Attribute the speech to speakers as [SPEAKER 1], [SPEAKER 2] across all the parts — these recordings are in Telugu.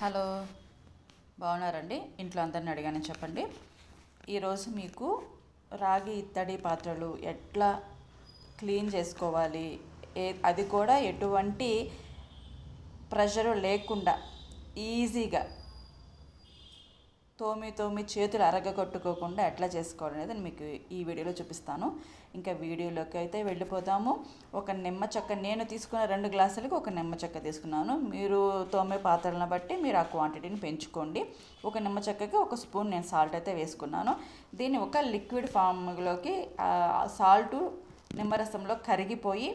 [SPEAKER 1] హలో బాగున్నారండి? ఇంట్లో అందరిని అడిగానని చెప్పండి. ఈరోజు మీకు రాగి ఇత్తడి పాత్రలు ఎట్లా క్లీన్ చేసుకోవాలి? ఏ అది కూడా ఎటువంటి ప్రెషరు లేకుండా ఈజీగా తోమి తోమి చేతులు అరగగొట్టుకోకుండా ఎట్లా చేసుకోవాలి అనేది మీకు ఈ వీడియోలో చూపిస్తాను. ఇంకా వీడియోలోకి అయితే వెళ్ళిపోతాము ఒక నిమ్మ చెక్క నేను తీసుకున్న రెండు గ్లాసులకి ఒక నిమ్మ చెక్క తీసుకున్నాను. మీరు తోమే పాత్రలను బట్టి మీరు ఆ క్వాంటిటీని పెంచుకోండి. ఒక నిమ్మ చెక్కకి ఒక స్పూన్ నేను సాల్ట్ అయితే వేసుకున్నాను. దీన్ని ఒక లిక్విడ్ ఫామ్లోకి సాల్ట్ నిమ్మరసంలో కరిగిపోయి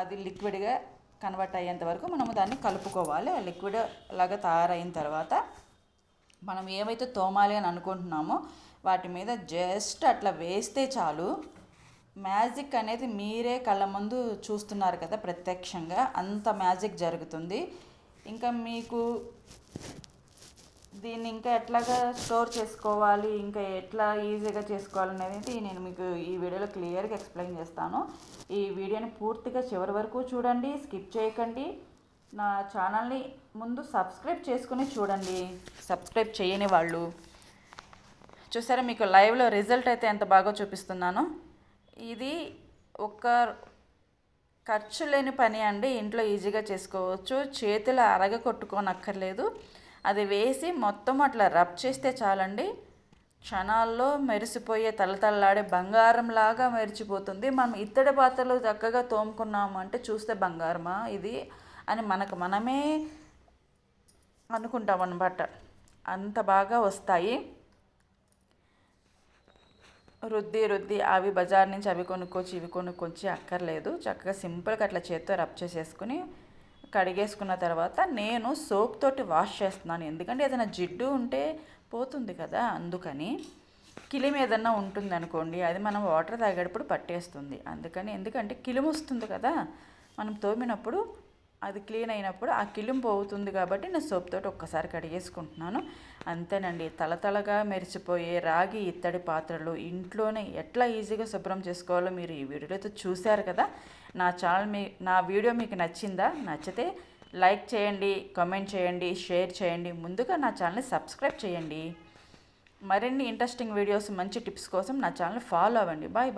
[SPEAKER 1] అది లిక్విడ్గా కన్వర్ట్ అయ్యేంత వరకు మనము దాన్ని కలుపుకోవాలి. ఆ లిక్విడ్ లాగా తయారైన తర్వాత మనం ఏమైతే తోమాలి అని అనుకుంటున్నామో వాటి మీద జస్ట్ అట్లా వేస్తే చాలు. మ్యాజిక్ అనేది మీరే కళ్ళ ముందు చూస్తున్నారు కదా ప్రత్యక్షంగా. అంత మ్యాజిక్ జరుగుతుంది. ఇంకా మీకు దీన్ని ఇంకా ఎట్లాగా స్టోర్ చేసుకోవాలి ఇంకా ఎట్లా ఈజీగా చేసుకోవాలి అనేది నేను మీకు ఈ వీడియోలో క్లియర్గా ఎక్స్ప్లెయిన్ చేస్తాను. ఈ వీడియోని పూర్తిగా చివరి వరకు చూడండి స్కిప్ చేయకండి. నా ఛానల్ని ముందు సబ్స్క్రైబ్ చేసుకుని చూడండి. సబ్స్క్రైబ్ చేయని వాళ్ళు. చూసారా మీకు లైవ్లో రిజల్ట్ అయితే ఎంత బాగా చూపిస్తున్నానో. ఇది ఒక ఖర్చు లేని పని అండి. ఇంట్లో ఈజీగా చేసుకోవచ్చు. చేతులు అరగ కొట్టుకోనక్కర్లేదు అది వేసి మొత్తం అట్లా రబ్ చేస్తే చాలండి. క్షణాల్లో మెరిసిపోయే తలతల్లాడే బంగారం లాగా మెరిచిపోతుంది. మనం ఇత్తడి పాత్రలు చక్కగా తోముకున్నాము అంటే చూస్తే బంగారమా? ఇది అని మనకు మనమే అనుకుంటాం అనమాట అంత బాగా వస్తాయి. రుద్ది రుద్ది అవి బజార్ నుంచి అవి కొనుక్కొచ్చి ఇవి కొనుక్కొచ్చి అక్కర్లేదు. చక్కగా సింపుల్గా అట్లా చేత్తో రబ్ చేసేసుకుని కడిగేసుకున్న తర్వాత నేను సోప్ తోటి వాష్ చేస్తున్నాను. ఎందుకంటే ఏదైనా జిడ్డు ఉంటే పోతుంది కదా అందుకని. కిలిమి ఏదన్నా ఉంటుంది అనుకోండి అది మనం వాటర్ తాగేటప్పుడు పట్టేస్తుంది. అందుకని ఎందుకంటే కిలిమి వస్తుంది కదా మనం తోమినప్పుడు అది క్లీన్ అయినప్పుడు ఆ కిలిం పోతుంది కాబట్టి నేను సోప్ తోటి ఒక్కసారి కడిగేసుకుంటున్నాను. అంతేనండి తలతలగా మెరిచిపోయే రాగి ఇత్తడి పాత్రలు ఇంట్లోనే ఎట్లా ఈజీగా శుభ్రం చేసుకోవాలో మీరు ఈ వీడియోతో చూశారు కదా. నా ఛానల్ మీ నా వీడియో మీకు నచ్చిందా? నచ్చితే లైక్ చేయండి కామెంట్ చేయండి షేర్ చేయండి ముందుగా నా ఛానల్ని సబ్స్క్రైబ్ చేయండి. మరిన్ని ఇంట్రెస్టింగ్ వీడియోస్ మంచి టిప్స్ కోసం నా ఛానల్ ఫాలో అవ్వండి. Bye bye.